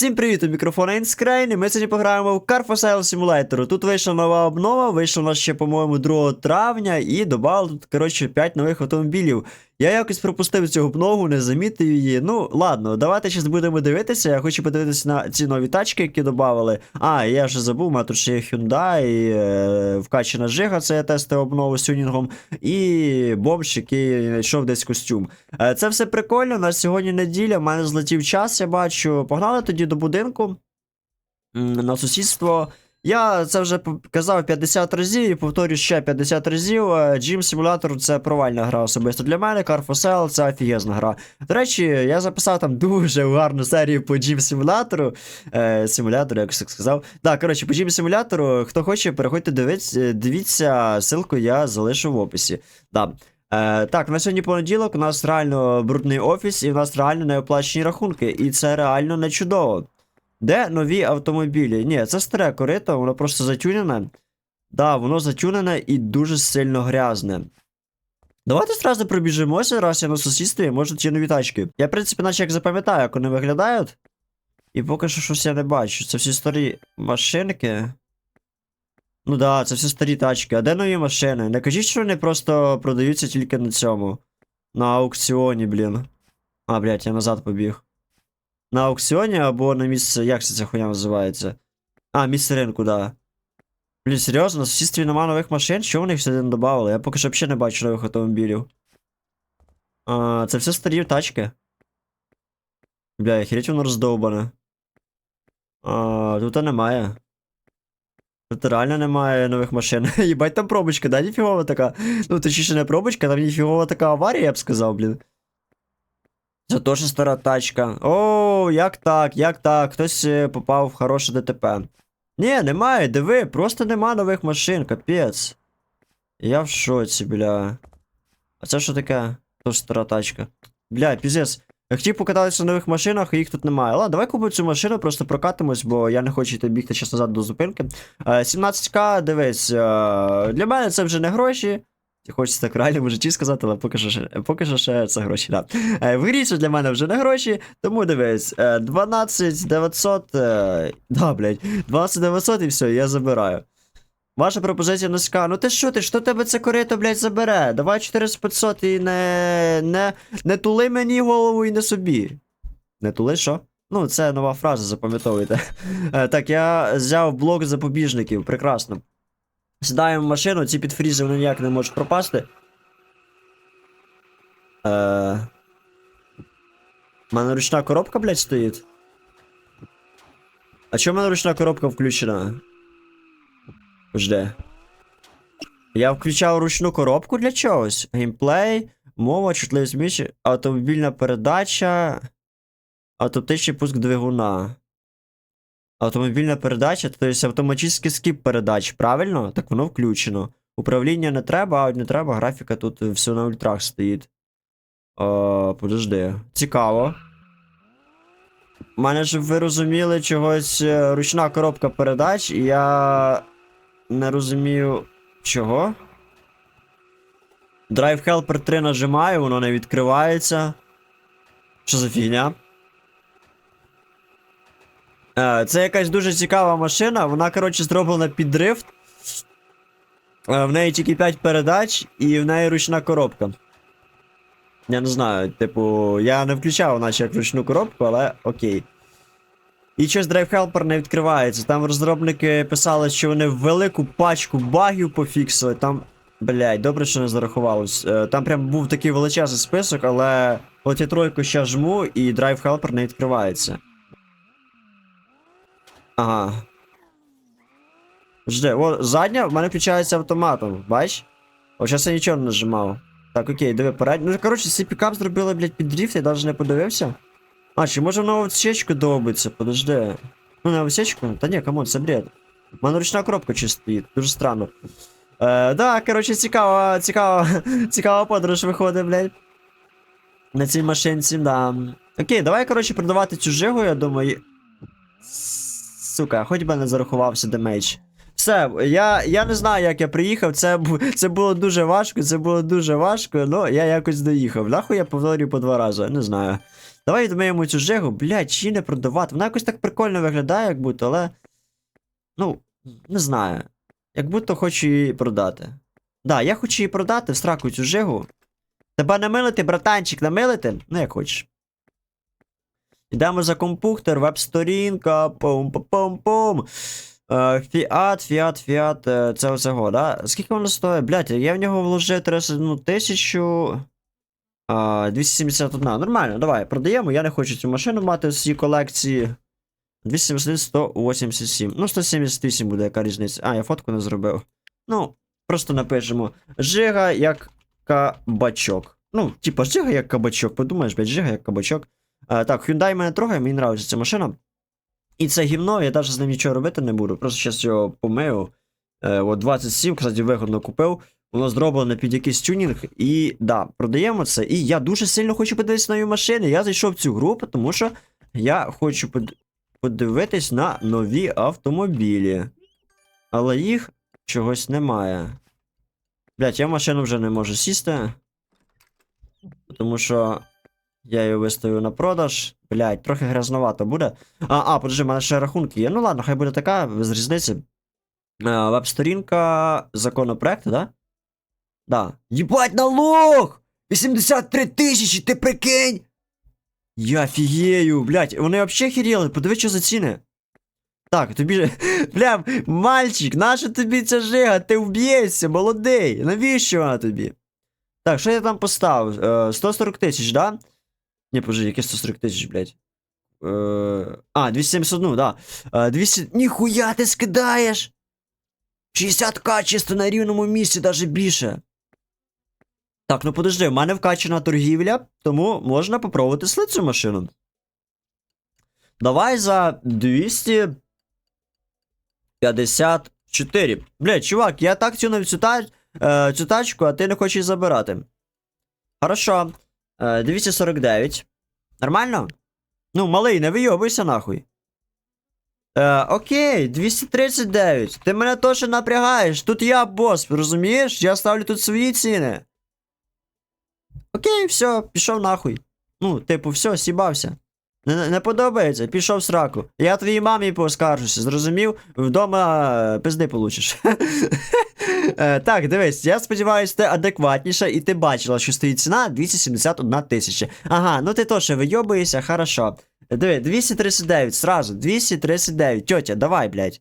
Всім привіт, у мікрофона Інскрейн, і ми сьогодні пограємо в Car for Simulator. Тут вийшла нова обнова, вийшла у нас ще, по-моєму, 2 травня, і додали тут, коротше, 5 нових автомобілів. Я якось пропустив цю обнову, не замітив її. Ну, ладно, давайте зараз будемо дивитися. Я хочу подивитися на ці нові тачки, які додали. А, я вже забув, мене тут ще є Hyundai, е, вкачена Жига, це я тестив обнову з тюнінгом, і бомж, який знайшов десь костюм. Е, Це все прикольно. У нас сьогодні неділя, в мене злетів час, я бачу. Погнали тоді до будинку на сусідство. Я це вже казав 50 разів і повторю ще 50 разів. Е, Gym Simulator це провальна гра особисто для мене. Car це офігезна гра. До речі, я записав там дуже гарну серію по Gym Simulator. Е, симулятору, як так сказав. Так, коротше, по Gym Simulator, хто хоче, переходьте дивіться, дивіться, ссылку я залишу в описі. Да. Е, так, на сьогодні понеділок у нас реально брудний офіс, і у нас реально неоплачені рахунки. І це реально не чудово. Де нові автомобілі? Ні, це старе корито, воно просто затюнене. Да, воно затюнене і дуже сильно грязне. Давайте зразу пробіжимося, раз я на сусідстві, може ті нові тачки. Я, в принципі, наче як запам'ятаю, як вони виглядають. І поки що щось я не бачу. Це всі старі машинки. Ну да, це всі старі тачки. А де нові машини? Не кажіть, що вони просто продаються тільки на цьому. На аукціоні, блін. А, блядь, я назад побіг. На аукціоні або на місце. Як це ця хуйня називається? А, місце ринку, да. Блін, серйозно, на сусідстві нема нових машин? Що вони їх сюди не додавали? Я поки що взагалі не бачу нових автомобілів. А, це все старі тачки. Бля, я херіть воно роздовбане. А, тут немає. Тут реально немає нових машин. Їбать там пробочка, да, ніфігова така. Ну, точніше не пробочка, там ніфігова така аварія, я б сказав, блін. Це теж стара тачка. О, як так, як так? Хтось е, попав в хороше ДТП. Ні, немає, диви, просто нема нових машин, капець. Я в шоці, бля. А це що таке? Тож стара тачка. Бля, піздець. Хотів покататися на нових машинах, їх тут немає. Ладно, давай купимо цю машину, просто прокатимось, бо я не хочу йти бігти час назад до зупинки. Е, 17к, дивись, е, для мене це вже не гроші. Хочеться так реально в житті сказати, але поки що, поки що ще це гроші, да. Е, В грі це для мене вже не гроші, тому дивись, е, 12 900, е, да, блядь, 12 900 і все, я забираю. Ваша пропозиція низька. Ну ти що ти, що тебе це корито, блядь, забере? Давай 4500 і не, не, не тули мені голову і не собі. Не тули, що? Ну, це нова фраза, запам'ятовуйте. Е, Так, я взяв блок запобіжників, прекрасно. Сідаємо в машину, ці підфрізи вони ніяк не можуть пропасти. Е... У мене ручна коробка, блядь, стоїть. А чому в мене ручна коробка включена? Жде. Я включав ручну коробку для чогось. Геймплей, мова, чутливість міші, автомобільна передача. Автоматичний пуск двигуна. Автомобільна передача, тобто автоматичний скіп передач, правильно? Так воно включено. Управління не треба, а не треба, графіка тут все на ультрах стоїть. О, подожди. Цікаво. У мене ж ви розуміли чогось е, ручна коробка передач, і я не розумію. Чого? Drive Helper 3 нажимаю, воно не відкривається. Що за фігня? Е, Це якась дуже цікава машина, вона, коротше, зроблена під дрифт. Е, В неї тільки 5 передач і в неї ручна коробка. Я не знаю, типу, я не включав, наче як ручну коробку, але окей. І щось Drive Helper не відкривається. Там розробники писали, що вони велику пачку багів пофіксили. Там. Блять, добре, що не зарахувалось. Е, Там прям був такий величезний список, але от я тройку ще жму, і Drive Helper не відкривається. Ага. Жди, о, задня в мене включається автоматом, бач? О, зараз я нічого не нажимав. Так, окей, диви, перед. Ну, коротше, цей пікап зробили, блядь, під дріфт, я навіть не подивився. А, чи може воно в сечку довбиться, подожди. Ну, на сечку? Та ні, камон, це бред. У мене ручна коробка чи стоїть, дуже странно. Е, да, коротше, цікава, цікава, цікава подорож виходить, блядь. На цій машинці, да. Окей, давай, коротше, продавати цю жигу, я думаю. Сука, хоч би не зарахувався демейдж. Все, я, я не знаю, як я приїхав. Це, це було дуже важко, це було дуже важко, але я якось доїхав. Нахуй я повторюю по два рази, не знаю. Давай відмиємо цю жигу, блядь, чи не продавати. Вона якось так прикольно виглядає, як будто, але. Ну, не знаю. Як будто хочу її продати. Да, я хочу її продати в сраку цю жигу. Тебе намилити, братанчик, намилити? Ну, як хочеш. Йдемо за компухтер, веб-сторінка, пум-пум-пум. Е, Фіат, фіат, фіат, це оцього, да? Скільки воно стоїть? Блядь, я в нього вложив 31 тисячу. А, 271. Нормально, давай, продаємо. Я не хочу цю машину мати в своїй колекції. 271, 187. Ну, 178 буде, яка різниця. А, я фотку не зробив. Ну, просто напишемо. Жига як кабачок. Ну, типа, жига як кабачок. Подумаєш, блядь, жига як кабачок. А, так, Hyundai мене трогає, мені нравиться ця машина. І це гівно, я навіть з ним нічого робити не буду. Просто зараз його помию. Е, от 27, кстати, вигодно купив. Воно зроблено під якийсь тюнінг. І да, продаємо це. І я дуже сильно хочу подивитися нові машини. Я зайшов в цю групу, тому що я хочу под... подивитись на нові автомобілі. Але їх чогось немає. Блять, я машину вже не можу сісти. Тому що я її виставив на продаж. Блять, трохи грязновато буде. А, а, подожди, в мене ще рахунки є. Ну ладно, хай буде така, без різниці. Е, Веб-сторінка законопроекту, да? Да. Єбать, налог! 83 тисячі, ти прикинь! Я фігею, блять, вони взагалі хіріли, подиви, що за ціни. Так, тобі же. Блям, мальчик, наша тобі ця жига, ти вб'єшся, молодий. Навіщо вона тобі? Так, що я там поставив? Е, 140 тисяч, да? Ні, подожди, яке 140 тисяч, блядь. Е, а, 271, да. Е, 200... Ніхуя ти скидаєш! 60к чисто на рівному місці, даже більше. Так, ну подожди, в мене вкачана торгівля, тому можна попробувати слити цю машину. Давай за 254. Бля, чувак, я так цінив цю, та... е, цю тачку, а ти не хочеш забирати. Хорошо. Е, 249. Нормально? Ну, малий, не вийобуйся нахуй. Е, окей, 239. Ти мене теж напрягаєш. Тут я бос, розумієш? Я ставлю тут свої ціни. Окей, все, пішов нахуй. Ну, типу, все, сібався. Не, не подобається, пішов сраку. Я твоїй мамі поскаржуся, зрозумів? Вдома е, пизди получиш. Е, Так, дивись, я сподіваюся, ти адекватніша, і ти бачила, що стоїть ціна 271 тисяча. Ага, ну ти теж вийобуєшся, хорошо. Диви, 239, сразу, 239. Тьотя, давай, блядь.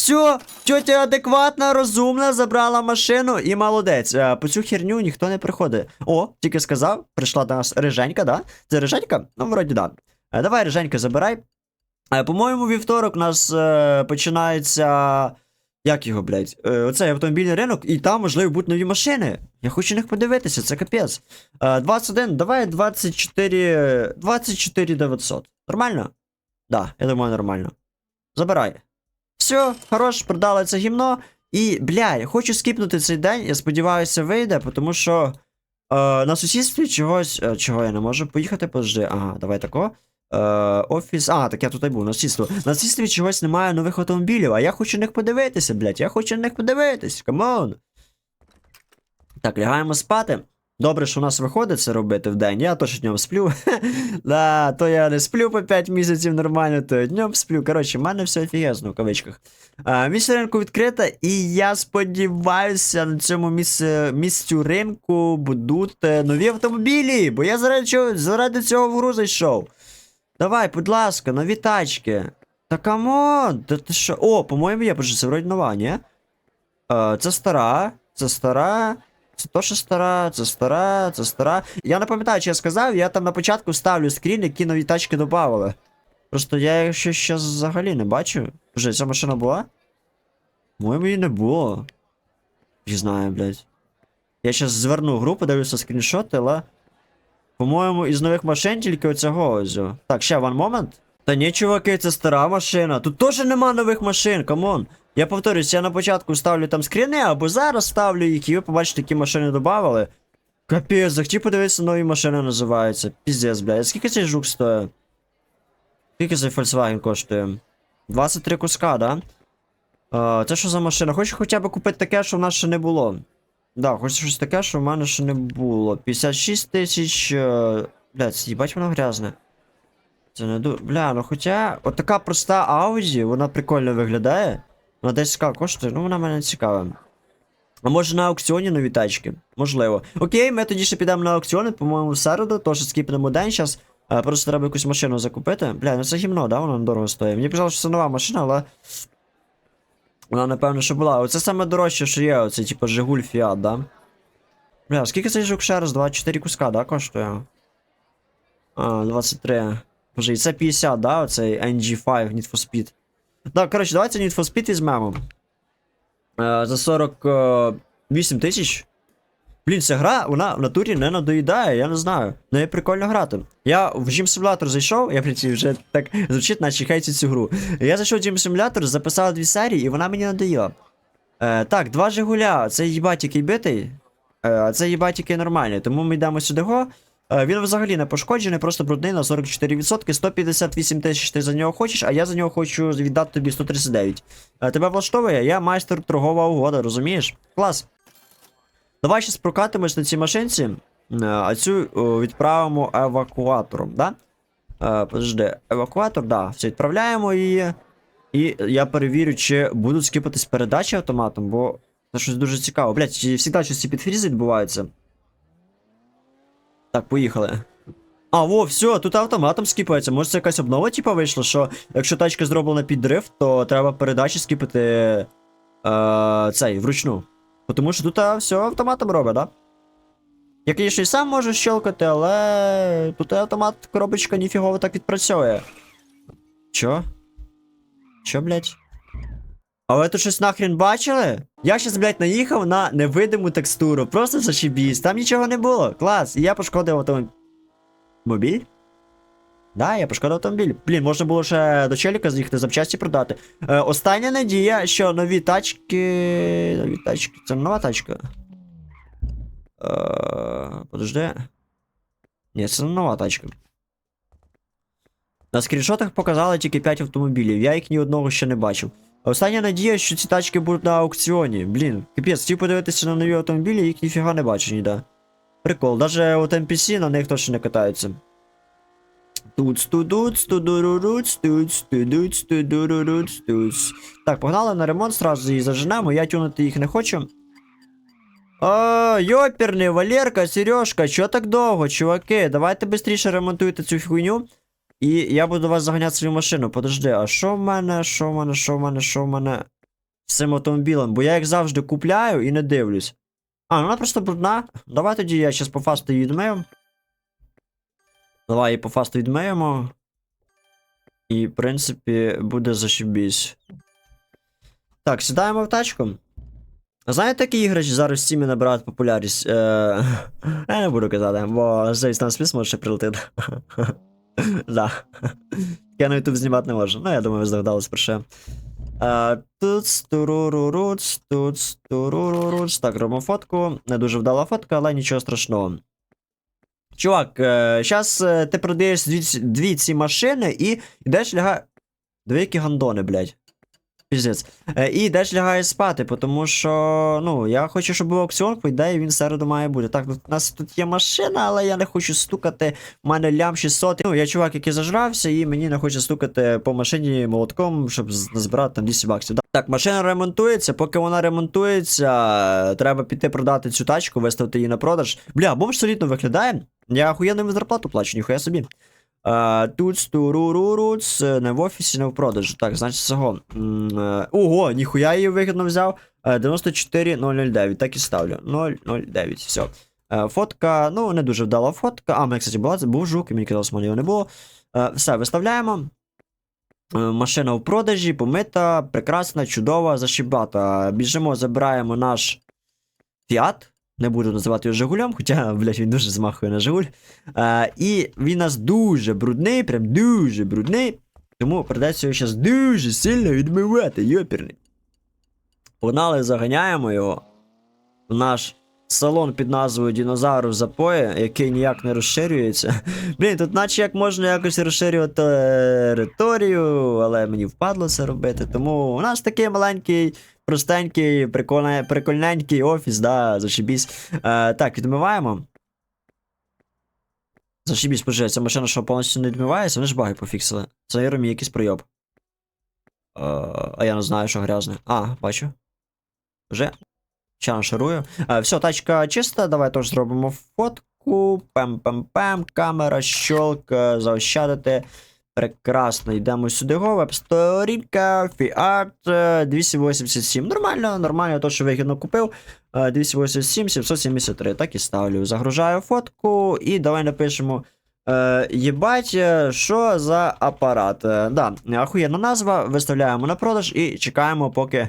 Все, тьотя адекватна, розумна, забрала машину і молодець. Е, По цю херню ніхто не приходить. О, тільки сказав, прийшла до нас Риженька, да? Це Риженька? Ну, вроді, да. Е, Давай, Риженька, забирай. Е, По-моєму, вівторок у нас е, починається. Як його, блядь? Е, оцей автомобільний ринок, і там, можливо, будуть нові машини. Я хочу на них подивитися, це капець. Е, 21, давай 24. 24 900. Нормально? Да, я думаю, нормально. Забирай. Все, хорош, продали це гімно. І, бля, я хочу скіпнути цей день, я сподіваюся, вийде, тому що е, на сусідстві чогось. Е, чого я не можу поїхати, подожди. Ага, давай тако. Е, офіс. А, так я тут і був, на сусідство. На сусідстві чогось немає нових автомобілів, а я хочу на них подивитися, блядь, я хочу на них подивитися, камон. Так, лягаємо спати. Добре, що у нас виходить це робити вдень. Я теж днем сплю. да, то я не сплю по 5 місяців нормально, то я днем сплю. Коротше, в мене все офігезно в кавичках. А, місце ринку відкрите, і я сподіваюся, на цьому місці, місцю ринку будуть е, нові автомобілі, бо я заради, чого, заради цього в гру зайшов. Давай, будь ласка, нові тачки. Та камон, та ти що? О, по-моєму, є, боже, це вроді нова, ні? Е, це стара, це стара. Це теж стара, це стара, це стара. Я не пам'ятаю, чи я сказав, я там на початку ставлю скрін, які нові тачки додавали. Просто я їх ще взагалі не бачу. Вже ця машина була? Моєму її не було. Не знаю, блядь. Я щас зверну гру, подивлюся скріншоти, але. По-моєму, із нових машин тільки оцього ось. Так, ще one moment. Та ні, чуваки, це стара машина. Тут теж нема нових машин, камон. Я повторюсь, я на початку ставлю там скріни, або зараз ставлю їх, і ви побачите, які машини додавали. Капець, захотів подивитися, нові машини називаються. Піздець, бля. Скільки цей жук стоїть? Скільки цей Volkswagen коштує? 23 куска, да? А, це що за машина? Хочу хоча б купити таке, що в нас ще не було. Да, хочу щось таке, що в мене ще не було. 56 тисяч. е, Бля, це їбать воно грязне. Це не ду. Бля, ну хоча, от така проста Audi, вона прикольно виглядає. Вона десь ска коштує, ну вона мене цікава. А може на аукціоні нові тачки? Можливо. Окей, ми тоді ще підемо на аукціони, по-моєму, в середу, тож скіпнемо день зараз. Просто треба якусь машину закупити. Бля, ну це гімно, да? Воно дорого стоїть. Мені казали, що це нова машина, але. Вона, напевно, що була. Оце саме дорожче, що є, оце, типу, Жигуль Фіат, да? Бля, скільки цей жук ще раз? 24 куска, да, коштує? А, 23. Боже, і це 50, да, оцей NG5 Need for Speed. Так, коротше, давайте Need for Speed візьмемо. Е, за 48 тисяч. Блін, ця гра, вона в натурі не надоїдає, я не знаю. Неї прикольно грати. Я в Gym Simulator зайшов, я блін, вже так звучить, наче хейтю цю гру. Я зайшов в Gym Simulator, записав дві серії, і вона мені надоїла. Е, так, два Жигуля, це їбать який битий, е, а це їбать який нормальний, тому ми йдемо сюди. Е, Він взагалі не пошкоджений, просто брудний на 44%. 158 тисяч ти за нього хочеш, а я за нього хочу віддати тобі 139. Е, Тебе влаштовує? Я майстер торгова угода, розумієш? Клас. Давай щас прокатимось на цій машинці, е, а цю відправимо евакуатором, да? Е, подожди, евакуатор, да. Все, відправляємо її. І я перевірю, чи будуть скипатись передачі автоматом, бо це щось дуже цікаво. Блять, завжди щось ці підфрізи відбуваються? Так, поїхали. А, во, все, тут автоматом скіпається. Може це якась обнова, типа, вийшла, що якщо тачка зроблена під дрифт, то треба передачі скіпати е, цей, вручну. Тому що тут а, все автоматом робить, да? Я, звісно, і сам можу щелкати, але тут автомат коробочка ніфігово так відпрацьовує. Чо? Чо, блять? А ви тут щось нахрен бачили? Я щас, блять, наїхав на невидиму текстуру. Просто зашибісь. Там нічого не було. Клас. І я пошкодив автомобіль. Мобіль? Да, я пошкодив автомобіль. Блін, можна було ще до челіка з'їхати, запчасті продати. Е, остання надія, що нові тачки. Нові тачки. Це нова тачка. Е, подожди. Ні, це нова тачка. На скріншотах показали тільки 5 автомобілів, я їх ні одного ще не бачив. Остання надія, що ці тачки будуть на аукціоні. Блін, капець, хотів подивитися на нові автомобілі, їх ніфіга не бачу ніде. Прикол, даже от NPC на них точно не катаються. Туц тудуц, тудуруруц, туц, тудуц, тудуруруц, туц. Так, погнали на ремонт, сразу її заженемо, я тюнити їх не хочу. О, йоперний, Валерка, Сережка, чо так довго, чуваки? Давайте швидше ремонтуйте цю хуйню. І я буду вас заганяти свою машину. Подожди, а що в мене, що в мене, що в мене, що в мене з цим автомобілем? Бо я їх завжди купляю і не дивлюсь. А, ну вона просто брудна. Давай тоді я зараз по фасту її відмию. Давай її по фасту відмиємо. І, в принципі, буде зашибісь. Так, сідаємо в тачку. Знаєте, які ігри зараз в Steam набирають популярність? Е, я не буду казати, бо там спіс може ще прилетити. Да. Я на YouTube знімати не можу. Ну, я думаю, ви здогадались про що. А, Тут туруруруц. Так, робимо фотку. Не дуже вдала фотка, але нічого страшного. Чувак, зараз ти продаєш дві, ці- машини і йдеш лягає. Дві які гандони, блядь. Піздець. Е, І йдеш лягаєш спати, тому що, ну, я хочу, щоб був аукціон, по ідеї він середу має бути. Так, у нас тут є машина, але я не хочу стукати. У мене лям 600. Ну, я чувак, який зажрався, і мені не хоче стукати по машині молотком, щоб з- назбирати там 200 баксів. Так, машина ремонтується, поки вона ремонтується, треба піти продати цю тачку, виставити її на продаж. Бля, бомж солідно виглядає. Я охуєнну зарплату плачу, ніхуя собі. А, тут туруруруц, не в офісі, не в продажу. Так, значить цього. Е, Ого, ніхуя її вигідно взяв. Е, 94009, так і ставлю. 009, все. Е, Фотка, ну, не дуже вдала фотка. А, мене, кстати, була, це був жук, і мені казалось, його не було. Е, Все, виставляємо. Е, Машина в продажі, помита, прекрасна, чудова, зашибата. Біжимо, забираємо наш Фіат. Не буду називати його Жигулем, хоча, блядь, він дуже змахує на Жигуль. А, і він у нас дуже брудний, прям дуже брудний. Тому придеться його зараз дуже сильно відмивати, йоперний. Погнали, заганяємо його в наш салон під назвою Дінозавру запої, який ніяк не розширюється. Блін, тут наче як можна якось розширювати територію, але мені впадло це робити. Тому у нас такий маленький, простенький, прикольне- прикольненький офіс, да, зашибісь. Е, так, відмиваємо. Зашибісь, пожи, ця машина що повністю не відмивається, вони ж баги пофіксили. Це Єромі якийсь пройоб. Е, а я не знаю, що грязне. А, бачу. Вже. Ще. Е, все, тачка чиста, давай теж зробимо фотку. Пем-пем-пем, камера, щолк, е, заощадити. Прекрасно, йдемо сюди. Веб-сторінка, фіат, е, 287. Нормально, нормально, то, що вигідно купив. Е, 287, 773. Так і ставлю. Загружаю фотку і давай напишемо. Е, Єбать, е, що за апарат? Е, да, ахуєнна назва, виставляємо на продаж і чекаємо, поки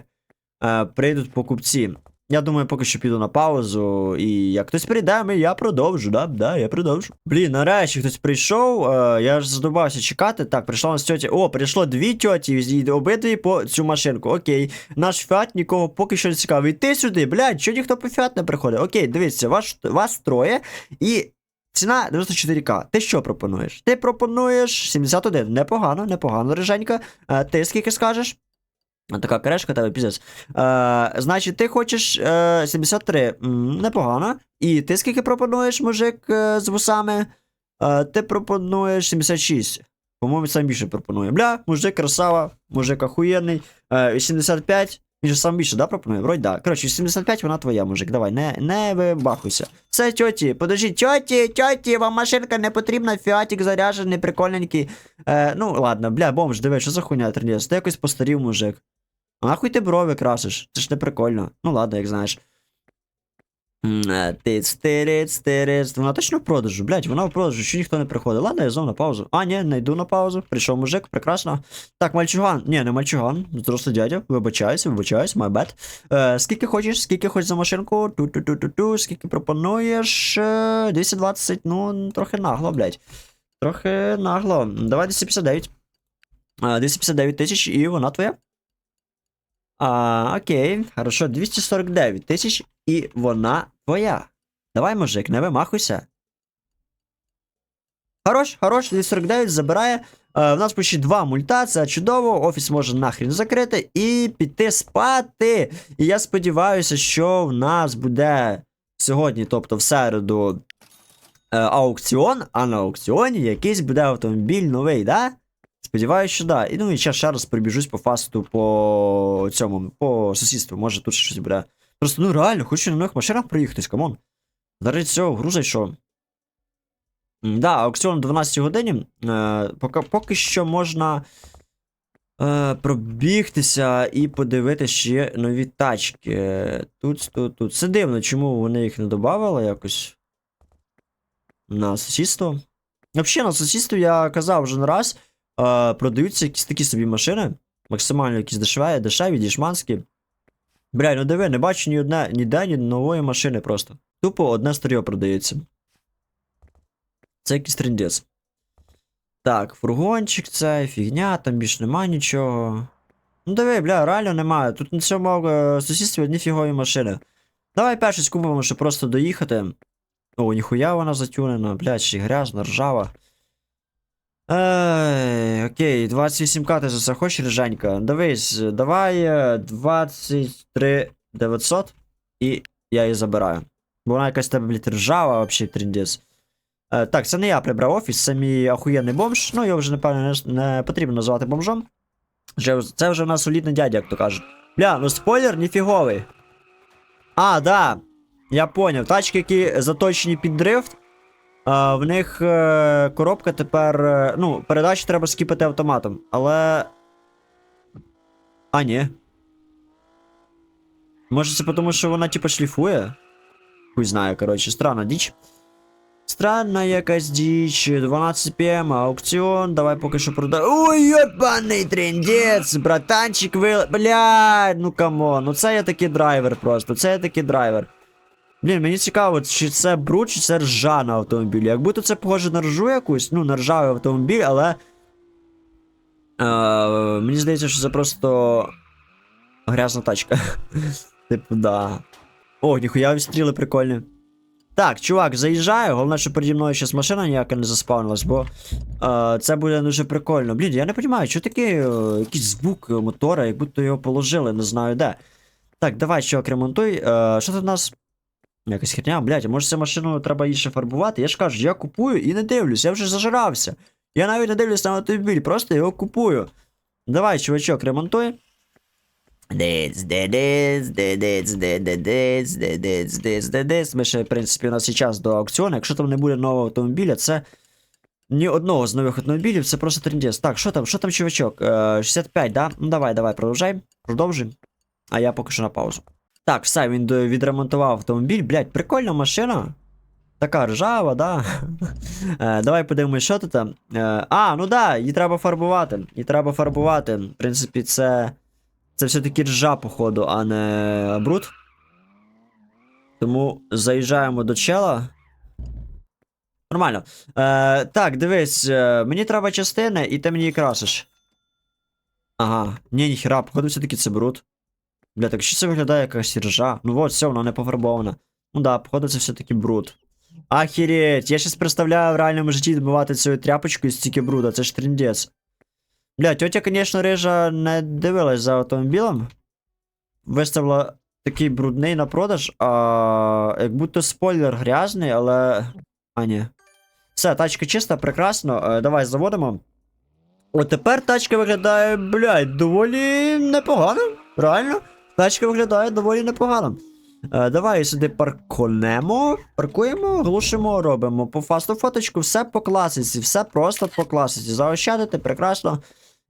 е, прийдуть покупці. Я думаю, поки що піду на паузу, і як хтось прийде, я продовжу, да, да, я продовжу. Блін, нарешті хтось прийшов, е, я ж задобався чекати. Так, прийшла у нас тьотя. О, прийшло дві тьоті, і обидві по цю машинку. Окей. Наш фіат нікого поки що не цікавий. Ти сюди, блядь, чого ніхто по фіат не приходить? Окей, дивіться, ваш, вас троє, і ціна 94к. Ти що пропонуєш? Ти пропонуєш 71. Непогано, непогано, Риженька. Е, ти скільки скажеш? Така крешка тебе піздець. Е, значить, ти хочеш е, 73. М, непогано. І ти скільки пропонуєш, мужик е, з вусами? Е, ти пропонуєш 76. По-моєму, сам більше пропонує. Бля, мужик красава, мужик охуєнний. Е, 85. Він же сам більше, да, пропонує? Вроді, да. Коротше, 75 вона твоя, мужик. Давай, не, не вибахуйся. Все, тьоті, подожди, тьоті, тьоті, вам машинка не потрібна, фіатик заряджений, прикольненький. Е, ну, ладно, бля, бомж, диви, що за хуйня трендець? Ти якось постарів, мужик. А Нахуй ти брови красиш? Це ж не прикольно. Ну ладно, як знаєш. Е, Тиц, тириц, тириц. Вона точно в продажу, блять, вона в продажу, що ніхто не приходить. Ладно, я знов на паузу. А, ні, не йду на паузу. Прийшов мужик, прекрасно. Так, мальчуган. Ні, не мальчуган. Зрослий дядя. Вибачаюсь, вибачаюсь, my bad. Е, скільки хочеш, скільки хочеш за машинку? Ту-ту-ту-ту-ту, скільки пропонуєш? Е, 220, ну, трохи нагло, блять. Трохи нагло. Давай 259. Е, 259 тисяч, і вона твоя. А, окей, хорошо, 249 тисяч, і вона твоя. Давай, мужик, не вимахуйся. Хорош, хорош, 249 забирає. Е, в нас почти два мульта, це чудово. Офіс може нахрен закрити і піти спати. І я сподіваюся, що в нас буде сьогодні, тобто в середу, е, аукціон, а на аукціоні якийсь буде автомобіль новий, да? Сподіваюся, що да. І ну і ще, ще раз прибіжусь по фасту по цьому, по сусідству, може тут щось буде. Просто ну реально, хочу на нових машинах проїхатись, камон. Зараз цього груза що. Да, аукціон о 12 годині. Е, поки, поки що можна е, пробігтися і подивитися ще нові тачки. Тут, тут, тут. Це дивно, чому вони їх не додавали якось. На сусідство. Взагалі, на сусідство я казав вже не раз. Продаються якісь такі собі машини. Максимально якісь дешеві, дешеві, дішманські. Бля, ну диви, не бачу ні одне, ніде, ні нової машини просто. Тупо одне старьо продається. Це якийсь трендець. Так, фургончик цей, фігня, там більш нема нічого. Ну диви, бля, реально немає. Тут на цьому е, сусідстві одні фігові машини. Давай першось купимо, щоб просто доїхати. О, ніхуя вона затюнена, блядь, ще грязна, ржава. Ей, окей, 28к ти за це хочеш, Риженька? Дивись, давай е, 23 900 і я її забираю. Бо вона якась тебе, блядь, ржава, вообще тріндець. Е, так, це не я прибрав офіс, це мій охуєнний бомж. Ну, його вже, напевно, не, не потрібно називати бомжом. Це вже в нас солідний дядя, як то кажуть. Бля, ну спойлер ніфіговий. А, да. Я поняв. Тачки, які заточені під дрифт. А, в них е, коробка тепер. е, ну, передачі треба скіпати автоматом, але. А, ні. Може, це тому, що вона, типу, шліфує? Хуй знає, коротше, странна діч. Странна якась діч, 12 пм, аукціон, давай поки що продай. Ой, йобаний трендець, братанчик вил... Блядь, ну камон, ну це я такий драйвер просто, це я такий драйвер. Блін, мені цікаво, чи це бруд, чи це ржа на автомобілі. Як будто це похоже на ржу якусь, ну, на ржавий автомобіль, але. Е, мені здається, що це просто. грязна тачка. Типу, да. О, ніхуя стріли прикольні. Так, чувак, заїжджаю. Головне, що переді мною зараз машина ніяка не заспавнилась, бо е, це буде дуже прикольно. Блін, я не розумію, що такий е, якийсь звук мотора, як будто його положили, не знаю де. Так, давай, чувак, ремонтуй. Е, що тут у нас? Якась херня, блядь, а може цю машину треба інше фарбувати? Я ж кажу, я купую і не дивлюсь, я вже зажирався. Я навіть не дивлюсь на автомобіль, просто його купую. Давай, чувачок, ремонтуй. Ми ще, в принципі, у нас є час до аукціону. Якщо там не буде нового автомобіля, це ні одного з нових автомобілів, це просто трендець. Так, що там, що там, чувачок? Е, 65, да? Ну давай, давай, продовжай. Продовжуй. А я поки що на паузу. Так, все, він відремонтував автомобіль. Блять, прикольна машина. Така ржава, да. Е, давай подивимось, що тут. Е, а, ну да, її треба фарбувати. Її треба фарбувати. В принципі, це. Це все-таки ржа, походу, а не бруд. Тому заїжджаємо до чела. Нормально. Е, так, дивись, е, мені треба частини, і ти мені її красиш. Ага, ні, ніхера, походу, все-таки це бруд. Бля, так що це виглядає якась ржа? Ну от, все, вона не пофарбована. Ну да, походу, це все-таки бруд. Ахереть, я щас представляю в реальному житті добивати цю тряпочку і стільки бруда, це ж трендець. Бля, тьотя, звісно, рижа не дивилась за автомобілем. Виставила такий брудний на продаж, а як будто спойлер грязний, але. А, ні. Все, тачка чиста, прекрасно. Е, давай заводимо. От тепер тачка виглядає, блядь, доволі непогано. Реально. Тачка виглядає доволі непогано. Е, давай сюди парконемо, паркуємо, глушимо, робимо. По фасту фоточку, все по класиці, все просто по класиці. Заощадити, прекрасно.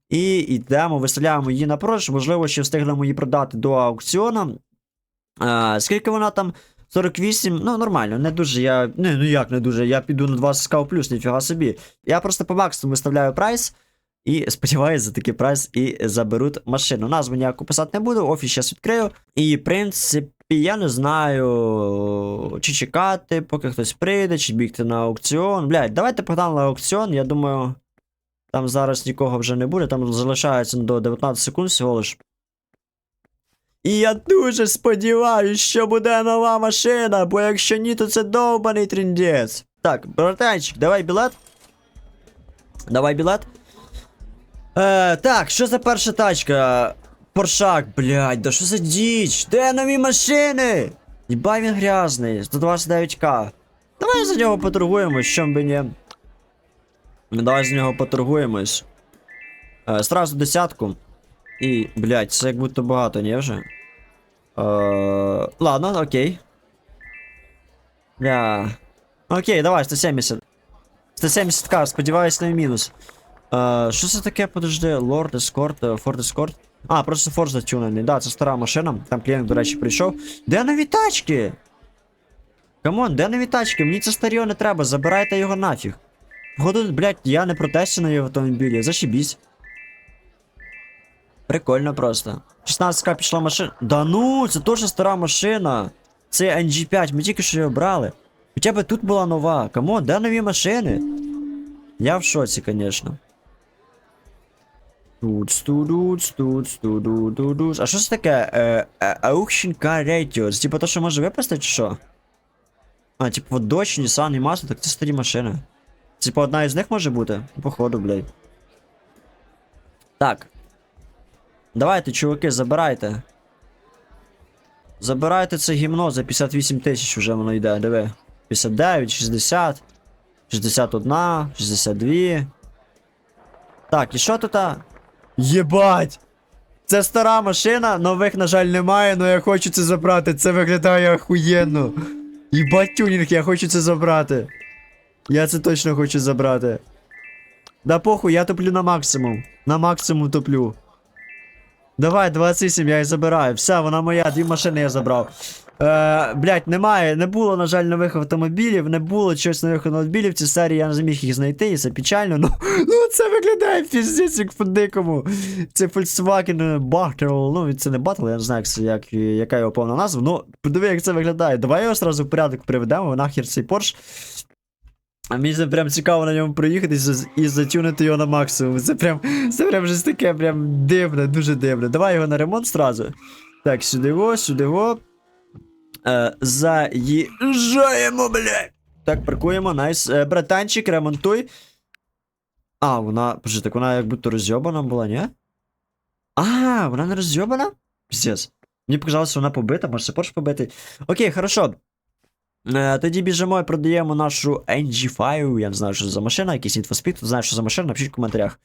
І йдемо, виставляємо її на продаж. Можливо, ще встигнемо її продати до аукціону. Е, скільки вона там? 48, ну нормально, не дуже. Я. Не, ну як не дуже, я піду на 20 скав плюс, ніфіга собі. Я просто по максимуму виставляю прайс. І сподіваюся, за такий прайс і заберуть машину. Назву ніяку писати не буду, офіс зараз відкрию. І, в принципі, я не знаю, чи чекати, поки хтось прийде, чи бігти на аукціон. Блядь, давайте погнали на аукціон. Я думаю, там зараз нікого вже не буде, там залишається до 19 секунд всього лиш. І я дуже сподіваюся, що буде нова машина, бо якщо ні, то це довбаний тріндець. Так, братанчик, давай білет. Давай білет. Е, так, що за перша тачка? Поршак, блядь, да що за діч? Де нові машини? Єбай він грязний, 129к. Давай за нього поторгуємось, що би ні. Давай за нього поторгуємось. Е, сразу десятку. І, блядь, це як будто багато, ні вже? Е, ладно, окей. Бля. Окей, давай, 170. 170к, сподіваюсь, в мінус. Е, що це таке, подожди, Lord Escort, Ford Escort? А, просто Ford затюнений, да, це стара машина. Там клієнт, до речі, прийшов. Де нові тачки? Камон, де нові тачки? Мені це старіо не треба, забирайте його нафіг. Походу, блядь, я не протестю в автомобілі, зашибісь. Прикольно просто. 16к пішла машина. Да ну, це теж стара машина. Це NG5, ми тільки що її брали. Хоча б тут була нова. Камон, де нові машини? Я в шоці, звісно. Туц, тудуц, туц, туду, тудуц. А що це таке? Е, е, Radio? Це типу то, що може випасти, чи що? А, типу, Dodge, Nissan і Mazda, так це старі машини. Типу, одна із них може бути? Походу, блядь. Так. Давайте, чуваки, забирайте. Забирайте це гімно за 58 тисяч вже воно йде, диви. 59, 60, 61, 62. Так, і що тут? Єбать! Це стара машина, нових, на жаль, немає, але я хочу це забрати. Це виглядає охуєнно. Єбать тюнінг, я хочу це забрати. Я це точно хочу забрати. Да похуй, я топлю на максимум. На максимум топлю. Давай, 27, я її забираю. Все, вона моя, дві машини я забрав. Е, блять, немає, не було, на жаль, нових автомобілів, не було чогось нових автомобілів в цій серії, я не зміг їх знайти, і це печально. Ну, ну це виглядає піздець, як по-дикому. Це Volkswagen Battle, ну це не Battle, я не знаю, як, яка його повна назва. Ну, подиви, як це виглядає. Давай його одразу в порядок приведемо, нахер цей Porsche. А мені це прям цікаво на ньому проїхатися і затюнити його на максимум. Це прям, це прям щось таке, прям дивне, дуже дивне. Давай його на ремонт зразу. Так, сюди го, сюди го. Е, заїжджаємо, блядь. Так, паркуємо, найс. Е, братанчик, ремонтуй. А, вона. Боже, так вона як будто розйобана була, ні? А, вона не розйобана? Піздец. Мені показалось, що вона побита, може це Порш побитий. Окей, хорошо. Е, тоді біжимо і продаємо нашу NG5. Я не знаю, що за машина, якийсь інфоспід. Хто знає, що за машина, напишіть в коментарях.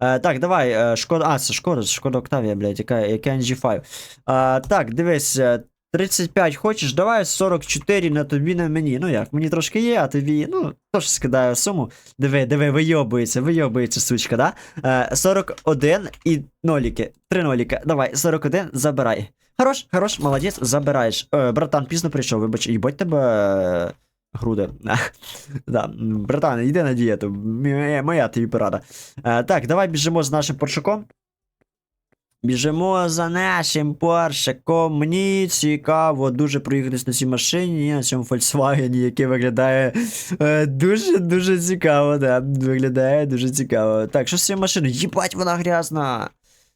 Е, так, давай, е, шкода. А, це шкода, шкода Октавія, блядь, яка, яка NG5. Е, так, дивись. Е, 35 хочеш, давай 44 на тобі на мені. Ну як, мені трошки є, а тобі, ну, теж скидаю суму. Диви, диви, вийобується, вийобується сучка, да? Е, 41 і ноліки. Три ноліки. Давай, 41, забирай. Хорош, хорош, молодець, забираєш. Е, братан, пізно прийшов, вибач, їбать тебе е, груди. да, братан, йди на дієту. Моя тобі порада. Е, так, давай біжимо з нашим поршуком. Біжимо за нашим поршиком. Мені цікаво дуже проїхатись на цій машині, на цьому Volkswagen, який виглядає дуже-дуже цікаво, да. Виглядає дуже цікаво. Так, що з цією машиною? Їбать, вона грязна.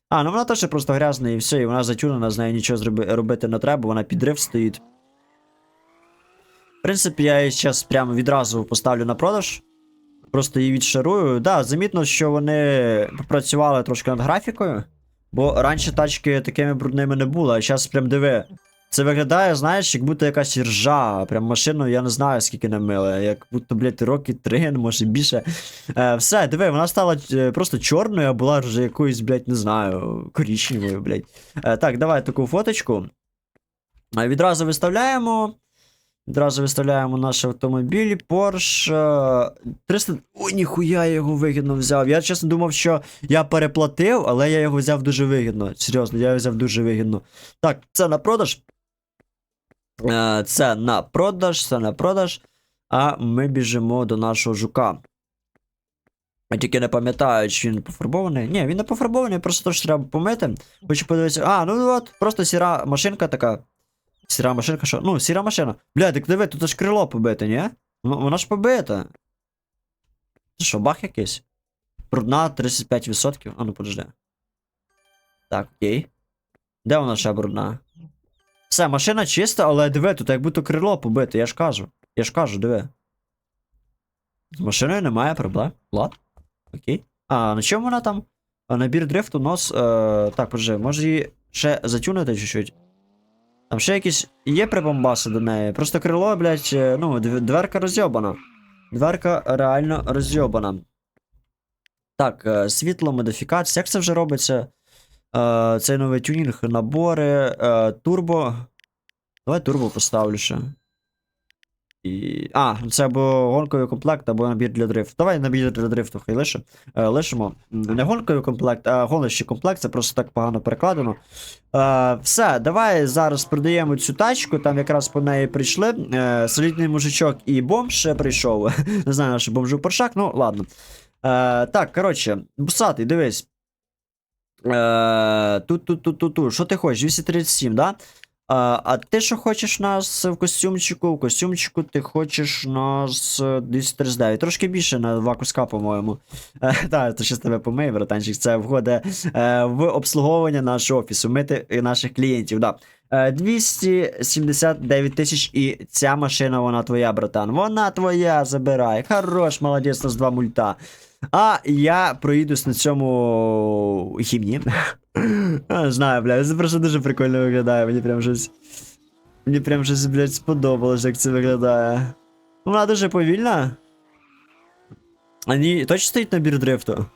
А, ну вона теж просто грязна і все, і вона затюнена, з нею нічого робити не треба, вона під дрифт стоїть. В принципі, я її зараз прямо відразу поставлю на продаж. Просто її відшарую. Да, замітно, що вони попрацювали трошки над графікою. Бо раніше тачки такими брудними не було, а зараз прям диви. Це виглядає, знаєш, як будто якась ржа. Прям машину, я не знаю, скільки не мили. Як будто, блядь, роки три, може більше. Е, все, диви, вона стала е, просто чорною, а була вже якоюсь, блядь, не знаю, коричневою, блядь. Е, так, давай таку фоточку. Е, відразу виставляємо. Відразу виставляємо наш автомобіль. Porsche 300. Ой, ніхуя я його вигідно взяв. Я чесно думав, що я переплатив, але я його взяв дуже вигідно. Серйозно, я його взяв дуже вигідно. Так, це на продаж. Е, Це на продаж, це на продаж. А ми біжимо до нашого жука. Я тільки не пам'ятаю, чи він пофарбований. Ні, він не пофарбований, просто теж треба помити. Хочу подивитися. А, ну от, просто сіра машинка така. Сіра машинка, що? Ну, сіра машина. Бля, так диви, тут аж крило побите, ні? Вона ж побита. Це що, бах якийсь? Брудна 35%. А ну подожди. Так, окей. Де вона ще брудна? Все, машина чиста, але диви, тут як будто крило побите, я ж кажу. Я ж кажу, диви. З машиною немає проблем. Влад? Окей. А, на чому вона там? Набір дрифту, нос. Е, так, подожди, може її ще затюнити чуть-чуть? Там ще якісь є прибамбаси до неї. Просто крило, блядь, е, ну, дверка розйобана. Дверка реально розйобана. Так, е, світло, модифікація. Як це вже робиться? Е, цей новий тюнінг, набори, турбо. Давай турбо поставлю ще. І... А, це або гонковий комплект, або набір для дрифту. Давай набір для дрифту, хай лише. Е, лишимо. Не гонковий комплект, а гоночний комплект, це просто так погано перекладено. Е, все, давай зараз продаємо цю тачку, там якраз по неї прийшли. Е, солідний мужичок і бомж ще прийшов. Не знаю, наш бомжу паршак, ну ладно. Е, так, коротше, бусатий, дивись. Е, тут, тут, тут, тут, тут. Що ти хочеш? 237, да? А, а ти що хочеш нас в костюмчику? В костюмчику ти хочеш нас е, 239. Трошки більше на два куска, по-моєму. Е, Так, то щось тебе помий, братанчик. Це входить е, в обслуговування нашого офісу, мити е, наших клієнтів. Да. Е, 279 тисяч, і ця машина, вона твоя, братан. Вона твоя, забирай. Хорош, молодець, нас два мульта. А я проїдусь на цьому гімні. Знаю, бля, це просто дуже прикольно виглядає. Мені прям щось. Мені прям щось, блядь, сподобалось, як це виглядає. Вона дуже повільна. Ні, точно стоїть набір дрифту.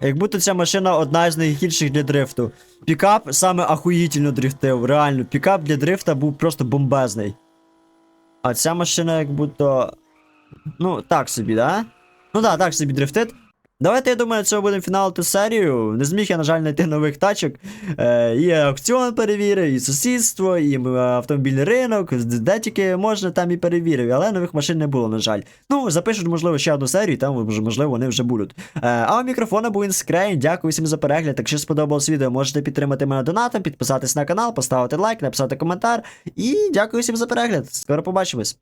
Як будто ця машина одна з найгірших для дрифту. Пікап саме ахуїтельно дрифтив, реально. Пікап для дрифта був просто бомбезний. А ця машина як будто. Ну, так собі, да? Ну да, так собі дрифтить. Давайте, я думаю, цього будемо фіналити серію. Не зміг я, на жаль, знайти нових тачок. Е, і аукціон перевірив, і сусідство, і автомобільний ринок, де тільки можна, там і перевірив, але нових машин не було, на жаль. Ну, запишуть, можливо, ще одну серію, там, можливо, вони вже будуть. Е, а у мікрофона був Інскрейн. Дякую всім за перегляд. Якщо сподобалось відео, можете підтримати мене донатом, підписатись на канал, поставити лайк, написати коментар. І дякую всім за перегляд. Скоро побачимось.